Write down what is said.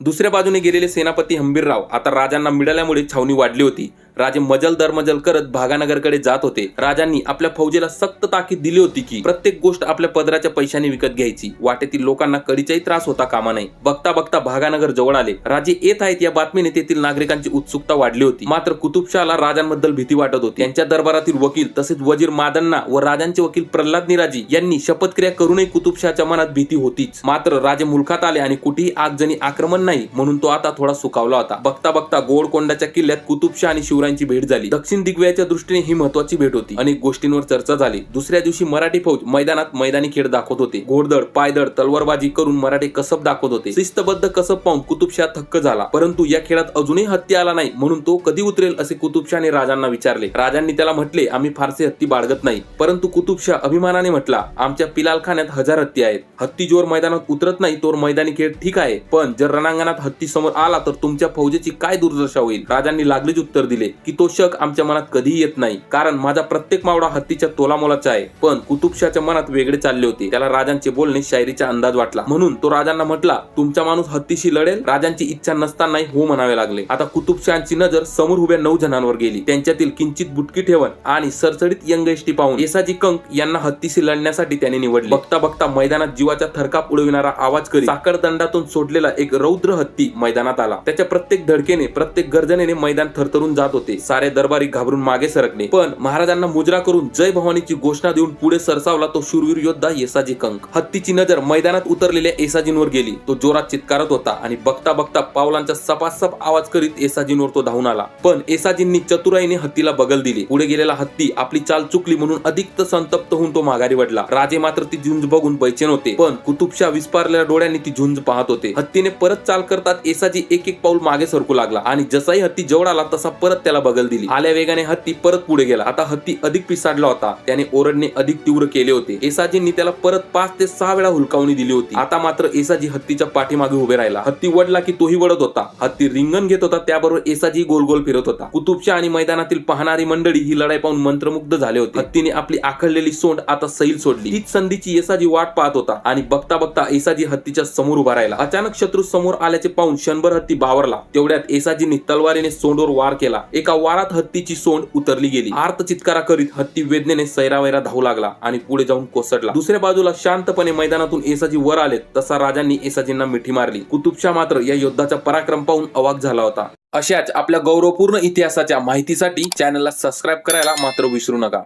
दुसऱ्या बाजूने गेलेले सेनापती हंबीरराव आता राजांना मिळाल्यामुळे छावणी वाढली होती. राजे मजल दरमजल करत भागानगरकडे जात होते. राजांनी आपल्या फौजेला सक्त ताकीद दिली होती की प्रत्येक गोष्ट आपल्या पदराच्या पैशाने विकत घ्यायची. वाटेतील लोकांना कधीचाही त्रास होता कामा नये. बघता बघता भागानगर जवळ आले. राजे येत आहेत या बातमीने तेथील नागरिकांची उत्सुकता वाढली होती. मात्र कुतुबशाहला राजांबद्दल भीती वाटत होती. त्यांच्या दरबारातील वकील तसेच वजीर मादन्ना व राजांचे वकील प्रल्हाद निराजी यांनी शपथक्रिया करूनही कुतुबशाहच्या मनात भीती होतीच. मात्र राजे मुलखात आले आणि कुठेही आगजनी आक्रमण नाही म्हणून तो आता थोडा सुकावला होता. बघता बघता गोळकोंडाच्या किल्ल्यात कुतुबशाह आणि दोघांची भेट झाली. दक्षिण दिग्वयाच्या दृष्टीने ही महत्वाची भेट होती. अनेक गोष्टींवर चर्चा झाली. दुसऱ्या दिवशी मराठी फौज मैदानात मैदानी खेळ दाखवत होते. घोडदळ पायदळ तलवारबाजी करून मराठी कसब दाखवत होते. शिस्तबद्ध कसब पाहून कुतुबशाह थक्क झाला. परंतु या खेळात अजूनही हत्ती आला नाही. म्हणून तो कधी उतरेल असे कुतुबशाहने राजांना विचारले. राजांनी त्याला म्हटले आम्ही फारसे हत्ती बाळगत नाही. परंतु कुतुबशाह अभिमानाने म्हटला आमच्या पिलाल खाण्यात हजार हत्ती आहेत. हत्ती जोर मैदानात उतरत नाही तोर मैदानी खेळ ठीक आहे. पण जर रणांगणात हत्ती समोर आला तर तुमच्या फौजेची काय दुर्दशा होईल? राजांनी लागलीच उत्तर दिले. की तो शक आमच्या मनात कधीही येत नाही. कारण माझा प्रत्येक मावळा हत्तीच्या तोलामोलाचा आहे. पण कुतुबशाच्या मनात वेगळे चालले होते. त्याला राजांचे बोलणे शायरीचा अंदाज वाटला. म्हणून तो राजांना म्हटला तुमचा माणूस हत्तीशी लढेल? राजांची इच्छा नसतानाही हो म्हणावे लागले. आता कुतुबशाहची नजर समोर उभ्या नऊ जणांवर गेली. त्यांच्यातील किंचित बुटकी ठेवण आणि सरसडीत यंगष्टी पाहून येसाजी कंक यांना हत्तीशी लढण्यासाठी त्याने निवडले. बघता बघता मैदानात जीवाचा थरकाप उडविणारा आवाज करीत साखरदंडातून सोडलेला एक रौद्र हत्ती मैदानात आला. त्याच्या प्रत्येक धडकेने प्रत्येक गर्जनेने मैदान थरथरून जात होते. सारे दरबारी घाबरून मागे सरकले पण महाराजांना मुजरा करून जय भवानीची घोषणा देऊन पुढे सरसावला तो शूरवीर योद्धा येसाजी कंक हत्तीची नजर मैदानात उतरलेल्या येसाजींवर गेली. तो जोरात चित्कारत होता आणि बघता बघता पावलांचा सपासप आवाज करीत येसाजींवर तो धावून आला. पण येसाजींनी चतुराईने हत्तीला बगल दिली. पुढे गेलेला हत्ती आपली चाल चुकली म्हणून अधिक संतप्त होऊन तो माघारी वडला. राजे मात्र ती झुंज बघून बैचेन होते पण कुतुबशा विस्पारलेल्या डोळ्यांनी ती झुंज पाहत होते. हत्तीने परत चाल करतात येसाजी एक एक पाऊल मागे सरकू लागला आणि जसाही हत्ती जवळ आला तसा परत त्याला बगल दिली. आल्या वेगाने हत्ती परत पुढे गेला. आता हत्ती अधिक पिसाडला होता. त्याने ओरडणे अधिक तीव्र केले होते. एसाजींनी त्याला परत पाच ते सहा वेळा हुलकावणी दिली होती. आता मात्र एसाजी हत्तीच्या पाठीमागे उभे राहिला. हत्ती वडला की तोही वडत होता. हत्ती रिंगण घेत होता त्याबरोबर एसाजी गोल गोल फिरत होता. कुतुबशा आणि मैदानातील पाहणारी मंडळी ही लढाई पाहून मंत्रमुग्ध झाले होते. हत्तीने आपली आखडलेली सोंड आता सैल सोडली. हीच संधीची येसाजी वाट पाहत होता आणि बघता बघता एसाजी हत्तीच्या समोर उभा राहिला. अचानक शत्रू समोर आल्याचे पाहून क्षणभर हत्ती बावरला. तेवढ्यात येसाजींनी तलवारीने सोंडवर वार केला. एका वारात हत्तीची सोंड उतरली गेली. आर्त चित्कारा करीत हत्ती वेदनेने सैरावैरा धावू लागला आणि पुढे जाऊन कोसडला दुसऱ्या बाजूला शांतपणे मैदानातून एसाजी वर आले तसा राजांनी एसाजींना मिठी मारली. कुतुबशा मात्र या युद्धाचा पराक्रम पाहून अवाक झाला होता. अशाच आपल्या गौरवपूर्ण इतिहासाच्या माहितीसाठी चॅनलला सबस्क्राईब करायला मात्र विसरू नका.